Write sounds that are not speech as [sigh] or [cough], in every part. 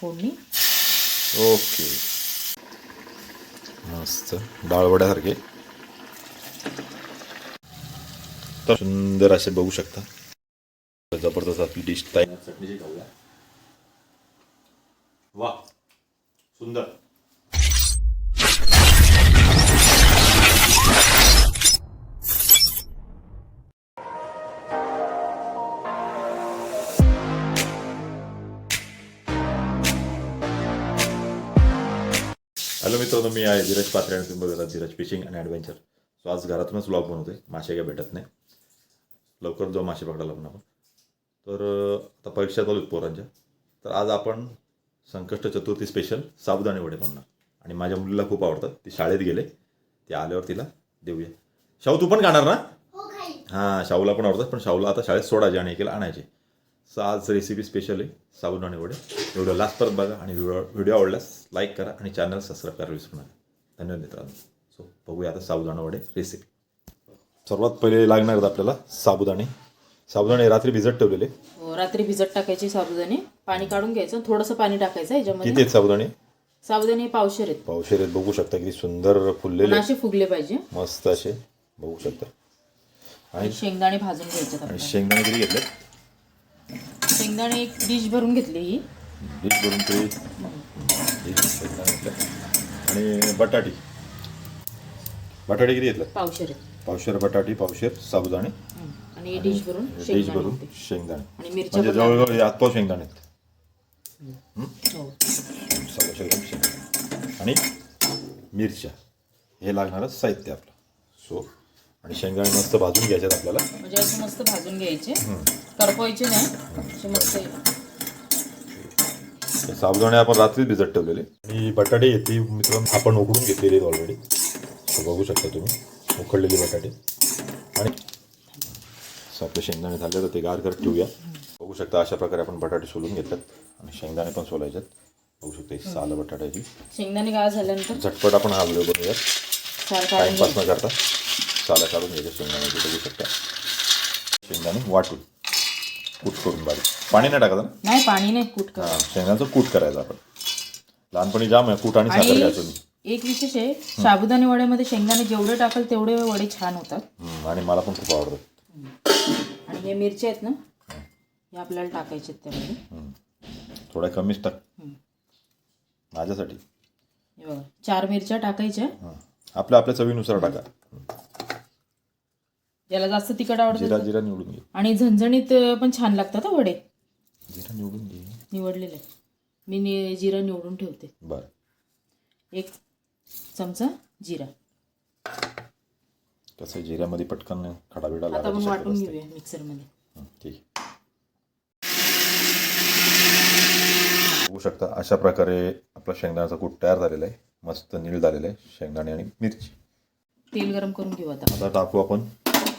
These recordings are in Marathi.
फोडणी. ओके. मस्त. डाळ वड्यासारखे तर सुंदर असे बघू शकता. जबरदस्त आपली डिश तयार. चटणीची खाऊया. वा सुंदर. मित्रांनो मी आहे धीरज पात्रे आणि तुम्ही बघत धीरज फिशिंग आणि ॲडव्हेंचर सो आज घरातूनच व्लॉग बनवतोय. मासे काय भेटत नाही. लवकर जाऊ मासे पकडायला पण आपण. तर आता परीक्षा चालू आहेत पोरांच्या. तर आज आपण संकष्ट चतुर्थी स्पेशल साबुदाणे वडे बनवणार. आणि माझ्या मुलीला खूप आवडतात. ती शाळेत गेले. ते आल्यावर तिला देऊया. शाहू तू पण खाणार ना? हां शाहूला पण आवडतात. पण शाहूला आता शाळेत सोडायचे आणि एकेला आणायचे. सो आज रेसिपी स्पेशल आहे साबुदाणे वडे. व्हिडिओ लास्ट परत बघा आणि व्हिडिओ व्हिडिओ आवडल्यास लाईक करा आणि चॅनल सबस्क्राईब करायला विसरू नका. धन्यवाद मित्रांनो. सो बघूया आता साबुदाणा वडे रेसिपी सर्वात पहिले लागणार आहेत आपल्याला साबुदाणे. साबुदाणे रात्री भिजत ठेवलेले. हो, रात्री भिजत टाकायची साबुदाणे. पाणी काढून घ्यायचं थोडंसं पाणी टाकायचं किती याच्यामध्ये. आहेत साबुदाणे? साबुदाणे पावशेर आहेत. पावशेर आहेत. बघू शकता किती सुंदर फुललेले असे फुगले पाहिजे. मस्त असे. बघू शकता. आणि शेंगदाणे भाजून घ्यायचे आणि. शेंगदाणे किती घेतले शेंगदाणे एक डिश भरून घेतली ही. बीज भरून तरी शेंगदाणे आणि बटाटी. बटाटे किती घेतले? पावशेर पावशेर बटाटी पावशेर साबुदाणे. आणि डिश भरून डिश भरून. शेंगदाणे. आणि मिरच्या म्हणजे जवळजवळ शेंगदाणे आहेत. हो. शेंगदाणे. आणि मिरच्या. हे लागणारं साहित्य आपलं. सो आणि शेंगदाणे मस्त भाजून घ्यायच्यात आपल्याला. म्हणजे असं मस्त भाजून घ्यायचे. करपवायचे नाही. मस्त साबुदाणे आपण रात्रीच भिजत ठेवलेले. आणि बटाटे येते मित्रांनो आपण उकडून घेतलेले आहेत ऑलरेडी सो बघू शकता तुम्ही उकडलेले बटाटे. आणि आपले शेंगदाणे झाले तर ते गार करत ठेवूया. बघू शकता अशा प्रकारे आपण बटाटे सोलून घेतल्यात आणि शेंगदाणे पण सोलायच्यात बघू शकता ही साल बटाट्याची. शेंगदाणे गाळ झाल्यानंतर झटपट आपण हा व्हिडिओ बनवूयात. घ्यायचं. न करता साला काढून घ्यायचे शेंगदाण्याचे बघू शकता. शेंगदाणे वाटून. कूट करून बारीक पाणी नाही टाकायचं ना? नाही पाणी नाही कूट कर हां कूट करायचं आपण. लहानपणी जाम आहे कूट आणि साखर आणि घ्यायचो मी. एक विशेष आहे साबुदाणे वड्यामध्ये शेंगदाणे जेवढे टाकाल तेवढे वडे छान होतात. हम्म, आणि मला पण खूप आवडतं आणि हे मिरच्या आहेत ना हे आपल्याला टाकायचे आहेत त्यामध्ये. थोड्या कमीच टाक. माझ्यासाठी. हे बघा चार मिरच्या टाकायच्या. हां आपल्या आपल्या चवीनुसार टाका. ज्याला जास्त तिखट आवडतं जिरा जिरा निवडून घे. आणि झणझणीत पण छान लागतात हं वडे. जिरा निवडून घे. निवडलेले. मी नि जिरा निवडून ठेवते. बरं. एक चमचा जिरा. कसं आहे, जिऱ्यामध्ये पटकन खडा बिडा आता आपण वाटून. घेऊया मिक्सरमध्ये. ठीक आहे. बघू शकता अशा प्रकारे आपला शेंगदाण्याचा कूट तयार झालेला आहे. मस्त नीळ झालेला आहे शेंगदाणे आणि मिरची. तेल गरम करून घेऊ आता. आता टाकू आपण.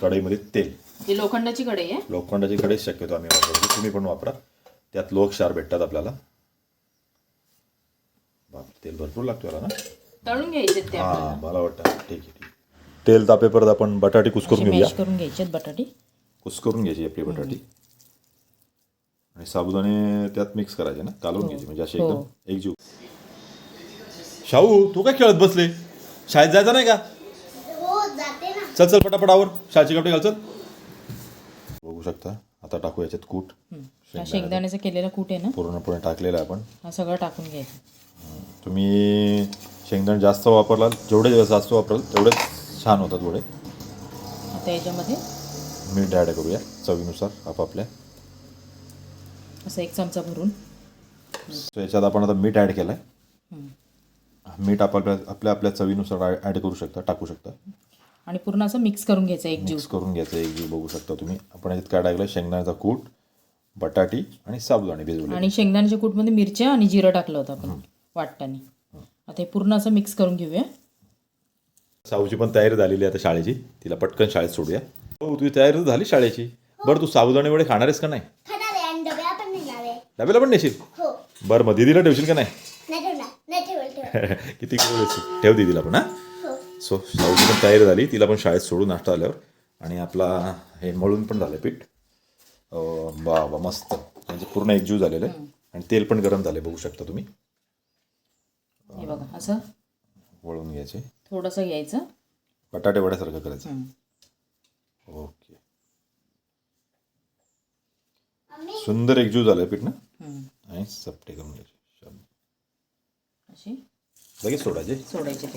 कढईमध्ये तेल. ही लोखंडाची कढई आहे. लोखंडाची कढई शक्यतो आम्ही वापरतो. तुम्ही पण वापरा. त्यात लोक क्षार भेटतात आपल्याला. बाप तेल भरपूर लागतो याला ना? तळून घ्यायचे ते हां मला वाटतं. ठीक आहे ठीक आहे. तेल तापेपर्यंत आपण बटाटे कुस्करून घेऊया. मॅश करून घ्यायचे बटाटे. कुस्करून घ्यायची आपली बटाटी. आणि साबुदाणे त्यात मिक्स करायचे ना? कालवून घ्यायचे म्हणजे असे हो. एकदम एकजीव. शाहू तू काय खेळत बसले? शाळेत जायचं नाही का? हो चल चल पटापटावर शाळेचे कपडे घाल चल. बघू शकता. आता टाकू याच्यात कूट. हा शेंगदाण्याचा केलेला कूट आहे ना? पूर्णपणे टाकलेला आहे आपण. हा सगळं टाकून घ्यायचं तुम्ही शेंगदाणे जास्त वापरलात जेवढे दिवस जास्त वापराल तेवढे छान होतात वडे आता याच्यामध्ये? मीठ ॲड करूया चवीनुसार आपापल्या. असं एक चमचा भरून. याच्यात आपण आता मीठ ॲड केलं आहे हं. मीठ आपल्या आपल्या आपल्या चवीनुसार ॲड करू शकता टाकू शकता. आणि पूर्ण असं मिक्स करून घ्यायचं एक जीव. मिक्स करून घ्यायचं एक जीव बघू शकता तुम्ही. आपण याच्यात काय टाकलं शेंगदाण्याचा कूट बटाटी आणि साबुदाणे भिजवले आणि शेंगदाण्याच्या कूटमध्ये मिरच्या आणि जिरं टाकलं होतं आपण वाटताना. आता हे पूर्ण असं मिक्स करून घेऊया. साऊची पण तयारी झालेली आहे आता शाळेची. तिला पटकन शाळेत सोडूया. हो तुझी तयारी तर झाली शाळेची. बरं तू साबुदाणे वडे खाणार आहेस का नाही? खाणार आहे आणि डब्या पण नेणार आहे डब्याला पण नेशील? हो. बरं मग दिदीला ठेवशील का नाही? नाही ठेवणार. नाही ठेवल ठेवल [laughs] किती किलो देशील ठेव दिदीला पण हो? सो साऊची पण तयारी झाली तिला पण शाळेत सोडून नाश्ता आल्यावर. आणि आपला हे मळून पण झालं पीठ. वा वा मस्त. म्हणजे पूर्ण एकजीव झालेलं आहे. आणि तेल पण गरम झाले बघू शकता तुम्ही. हे बघा असं? वळून घ्यायचे. थोडंसं घ्यायचं. बटाटे वड्यासारखं करायचं. ओके. सुंदर एकजूट झालं पीठ ना. आणि चपटे करून घ्यायचे लगेच सोडायचे? सोडायचे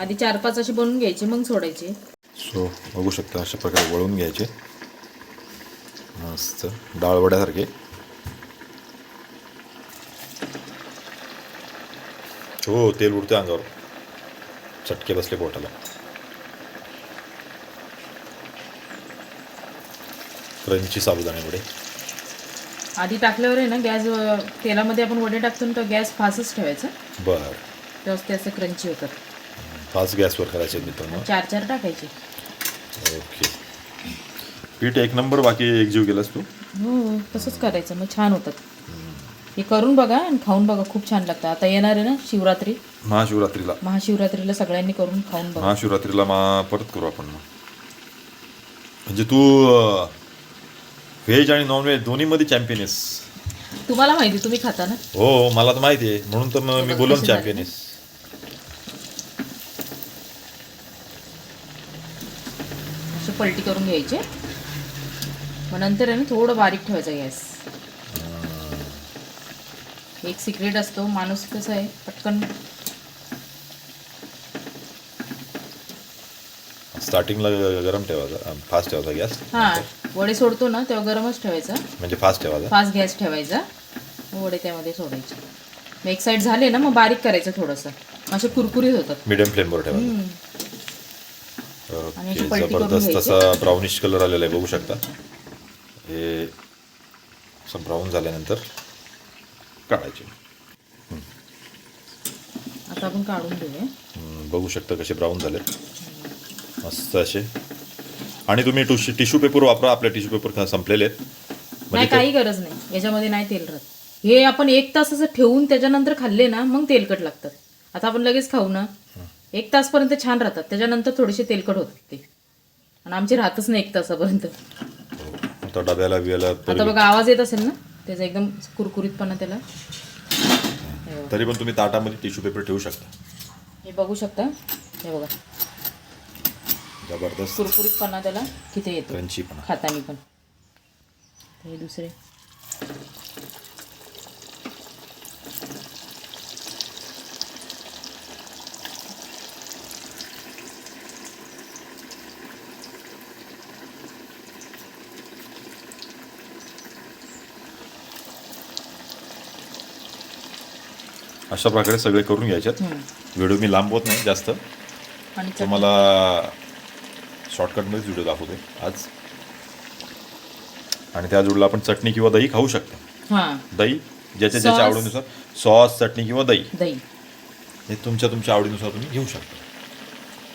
आधी चार पाच असे बनवून घ्यायचे मग सोडायचे. सो बघू शकता अशा प्रकारे वळून घ्यायचे. मस्त. डाळ वड्यासारखे. हो तेल उडते अंगावर. चटके बसले पोटाला. क्रंची साबुदाणे वडे आधी टाकल्यावर आहे ना गॅस तेलामध्ये आपण वडे टाकतो ना तर गॅस फास्टच ठेवायचा. बर. तेव्हाच ते असे क्रंची होतात पाच गॅसवर करायचे मित्रांनो. चार चार टाकायचे. ओके. पीठ एक नंबर बाकी एक जीव केलास तू. हो तसंच करायचं. मग छान होतात. हे करून बघा आणि खाऊन बघा. खूप छान लागतं. आता येणार आहे ना शिवरात्री? महाशिवरात्रीला. महाशिवरात्रीला सगळ्यांनी करून खाऊन बघा. महाशिवरात्रीला मा परत करू आपण मग. म्हणजे तू व्हेज आणि नॉनव्हेज दोन्हीमध्ये चॅम्पियन आहेस. तुम्हाला माहिती तुम्ही खाता ना? हो हो, मला तर माहिती आहे. म्हणून तर मग मी कशी चॅम्पियन? आहेस. पलटी करून घ्यायचे. मग नंतर आहे ना थोडं बारीक ठेवायचा गॅस. एक सिक्रेट असतो माणूस कसं आहे पटकन. स्टार्टिंगला गरम ठेवायचा फास्ट ठेवायचा गॅस. हां वडे सोडतो ना तेव्हा गरमच ठेवायचा. म्हणजे फास्ट ठेवायचा? फास्ट गॅस ठेवायचा. वडे त्यामध्ये सोडायचे. मग एक साईड झाले ना मग बारीक करायचं थोडंसं. असे कुरकुरीत होतात. मीडियम फ्लेमवर ठेवायचा. ओके जबरदस्त. असा ब्राउनिश कलर आलेला आहे बघू शकता. हे असं ब्राऊन झाल्यानंतर काढायचे. आता आपण काढून घेऊया. हम्म, बघू शकता कसे ब्राऊन झाले. मस्त असे. आणि तुम्ही टिश्यू टिश्यू पेपर वापरा आपले टिश्यू पेपर संपलेले आहेत. नाही म्हणजे काही गरज नाही. याच्यामध्ये नाही तेल राहत. हे आपण एक तास असं ठेवून त्याच्यानंतर खाल्ले ना मग तेलकट लागतात आता आपण लगेच खाऊ ना. एक तासपर्यंत छान राहतात. त्याच्यानंतर थोडेसे तेलकट होतात ते. आणि आमचे राहतच नाही एक तासापर्यंत. आता डब्याला बियाला आता बघा आवाज येत असेल ना? त्याचा एकदम कुरकुरीतपणा त्याला. तरी पण तुम्ही ताटामध्ये टिश्यू पेपर ठेवू शकता. हे बघू शकता. हे बघा. जबरदस्त. कुरकुरीतपणा त्याला. किती येतो. क्रंचीपणा. खातानी पण. हे दुसरे. अशा प्रकारे सगळे करून घ्यायच्यात. व्हिडिओ मी लांबवत नाही जास्त. तुम्हाला शॉर्टकटमध्येच व्हिडिओ दाखवतोय आज. आणि त्या जोडला आपण चटणी किंवा दही खाऊ शकता. हां. दही ज्याच्या ज्याच्या. आवडीनुसार. सॉस चटणी किंवा दही. दही. हे तुमच्या तुमच्या आवडीनुसार तुम्ही घेऊ शकता.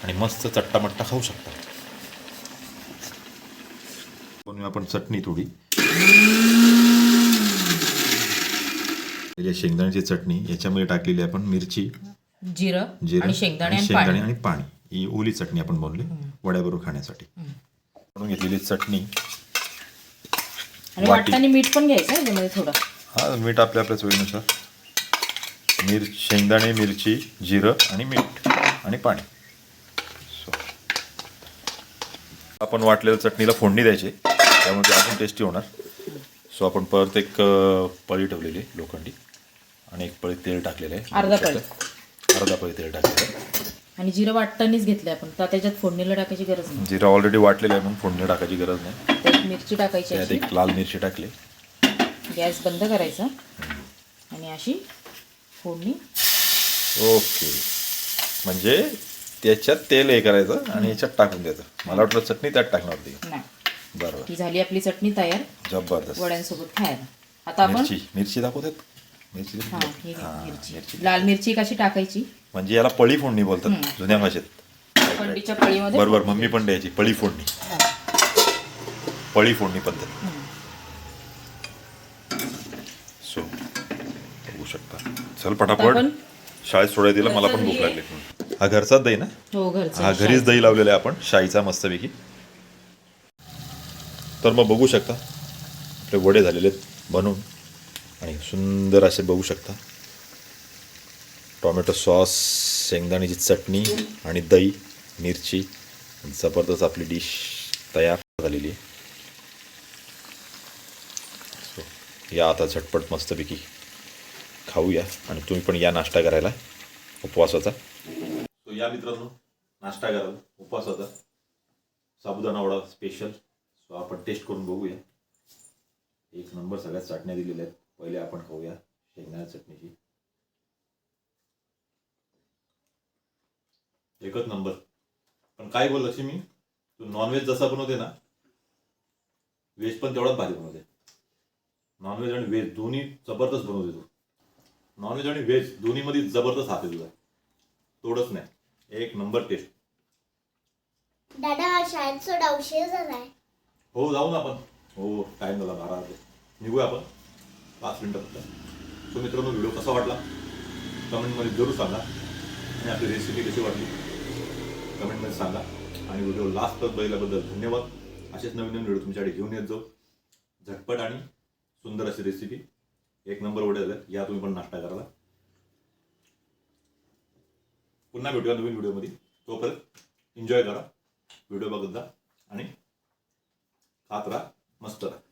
आणि मस्त चट्टा मट्टा खाऊ शकता. आपण चटणी थोडी. या शेंगदाण्याची चटणी याच्यामध्ये टाकलेली आपण मिरची जिरं जिरं आणि शेंगदाणे आणि शेंगदाणे पाणी. आणि पाणी. ही ओली चटणी आपण बनवली वड्याबरोबर खाण्यासाठी. बनवून घेतलेली चटणी आणि वाटी. वाटताना मीठ पण घ्यायचं याच्यामध्ये थोडं. हा मीठ आपल्या आपल्या चवीनुसार मिर शेंगदाणे मिरची जिरं आणि मीठ आणि पाणी. So. आपण वाटलेल्या चटणीला फोडणी द्यायची. त्यामुळे ते अजून टेस्टी होणार. सो आपण परत एक अं, पळी ठेवलेली आहे लोखंडी. आणि एक पळी तेल टाकलेलं आहे. अर्धा पळी. अर्धा पळी तेल टाकलेलं आहे. आणि जिरं वाटतानीच घेतलं आपण. तर त्याच्यात फोडणीला टाकायची गरज नाही. जिरं ऑलरेडी वाटलेलं आहे म्हणून फोडणी टाकायची गरज नाही. त्यात मिरची टाकायची त्यात एक लाल मिरची टाकली. गॅस बंद करायचा. आणि अशी फोडणी. ओके. म्हणजे त्याच्यात तेल हे करायचं आणि याच्यात टाकून द्यायचं. मला वाटलं चटणी त्यात टाकणार होती. बरोबर ही झाली आपली चटणी तयार. जबरदस्त. वड्यांसोबत खायला. आता आपण मिरची. मिरची दाखवतात? मिरची हा? ही हा, मिरची. लाल मिरची कशी टाकायची? म्हणजे याला पळी फोडणी बोलतात जुन्या भाषेत. पळीमध्ये? बरोबर मम्मी पण द्यायची पळी फोडणी. हा. पळी फोडणी पद्धत. सो बघू शकता. चल पटापट. आपण- शाळेत सोडायला दिला मला पण भूक लागली. हा घरचाच दही ना? हो घरचं. हा घरीच दही लावलेला आहे आपण शाईचा मस्तपैकी. तर मग बघू शकता. आपले वडे झालेले आहेत बनवून आणि सुंदर असे बघू शकता. टॉमॅटो सॉस शेंगदाण्याची चटणी आणि दही मिरची. जबरदस्त आपली डिश तयार झालेली आहे. या आता झटपट मस्तपैकी खाऊया आणि तुम्ही पण या नाश्ता करायला उपवासाचा. तो या मित्रांनो नाश्ता करायला उपवासाचा. साबुदाणा वडा स्पेशल सो आपण टेस्ट करून बघूया. एक नंबर सगळ्यात चाटण्या दिलेल्या आहेत. पहिले आपण खाऊया शेंगदाणा चटणीची. एकच नंबर. पण काय बोल लक्ष्मी? तू नॉनव्हेज जसा बनवते ना व्हेज पण तेवढाच भारी बनवते. नॉनव्हेज आणि व्हेज दोन्ही जबरदस्त बनवते तू. नॉनव्हेज आणि व्हेज दोन्हीमध्ये जबरदस्त हात तुझा. तोडच नाही. एक नंबर टेस्ट दादा शाळेत सोडा उशीर झालाय. हो जाऊ ना आपण. हो टाईम झाला बारा निघूया आपण. पाच मिनटं फक्त. सो मित्रांनो व्हिडिओ कसा वाटला? कमेंटमध्ये जरूर सांगा. आणि आपली रेसिपी कशी वाटली? कमेंटमध्ये सांगा. आणि व्हिडिओ लास्ट तक बघितल्याबद्दल धन्यवाद. असेच नवीन नवीन व्हिडिओ तुमच्याकडे घेऊन येत जाऊ. झटपट आणि सुंदर अशी रेसिपी एक नंबर वडे झाले या तुम्ही पण नाश्ता करायला. पुन्हा भेटूया नवीन व्हिडिओमध्ये. तोपर्यंत एन्जॉय करा. व्हिडिओ बघत जा आणि खात राहा. मस्त राहा.